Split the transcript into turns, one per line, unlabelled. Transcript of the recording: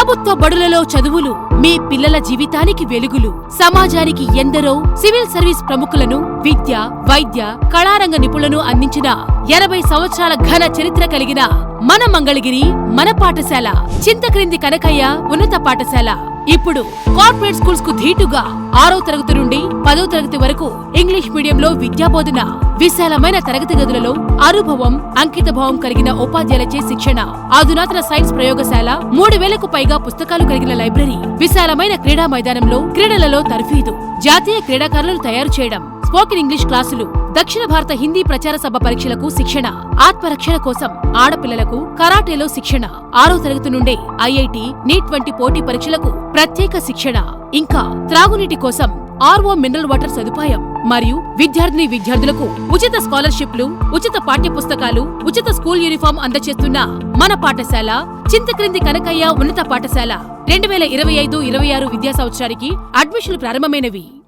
ప్రభుత్వ బడులలో చదువులు మీ పిల్లల జీవితానికి వెలుగులు. సమాజానికి ఎందరో సివిల్ సర్వీస్ ప్రముఖులను విద్య వైద్య కళారంగ నిపుణులను అందించిన ఎనభై సంవత్సరాల ఘన చరిత్ర కలిగిన మన మంగళగిరి మన పాఠశాల చింతక్రింది కనకయ్య ఉన్నత పాఠశాల. ఇప్పుడు కార్పొరేట్ స్కూల్స్కు ధీటుగా ఆరో తరగతి నుండి పదో తరగతి వరకు ఇంగ్లీష్ మీడియంలో విద్యాబోధన. విశాలమైన తరగతి గదులలో అనుభవం అంకిత భావం కలిగిన ఉపాధ్యాయులచే శిక్షణ. అధునాతన సైన్స్ ప్రయోగశాల మూడు వేలకు పైగా పుస్తకాలు కలిగిన లైబ్రరీ. విశాలమైన క్రీడా మైదానంలో క్రీడలలో తర్ఫీదు జాతీయ క్రీడాకారులను తయారు చేయడం. స్పోకెన్ ఇంగ్లీష్ క్లాసులు. దక్షిణ భారత హిందీ ప్రచార సభ పరీక్షలకు శిక్షణ. ఆత్మరక్షణ కోసం ఆడపిల్లలకు కరాటేలో శిక్షణ. ఆరో తరగతి నుండే ఐఐటి నీట్ వంటి పోటీ పరీక్షలకు ప్రత్యేక శిక్షణ. ఇంకా త్రాగునీటి కోసం ఆర్ఓ మినరల్ వాటర్ సదుపాయం. మరియు విద్యార్థిని విద్యార్థులకు ఉచిత స్కాలర్షిప్లు ఉచిత పాఠ్య పుస్తకాలు ఉచిత స్కూల్ యూనిఫామ్ అందజేస్తున్న మన పాఠశాల చింతక్రింది కనకయ్య ఉన్నత పాఠశాల. రెండు వేల ఇరవై ఐదు ఇరవై ఆరు విద్యా సంవత్సరానికి అడ్మిషన్లు ప్రారంభమైనవి.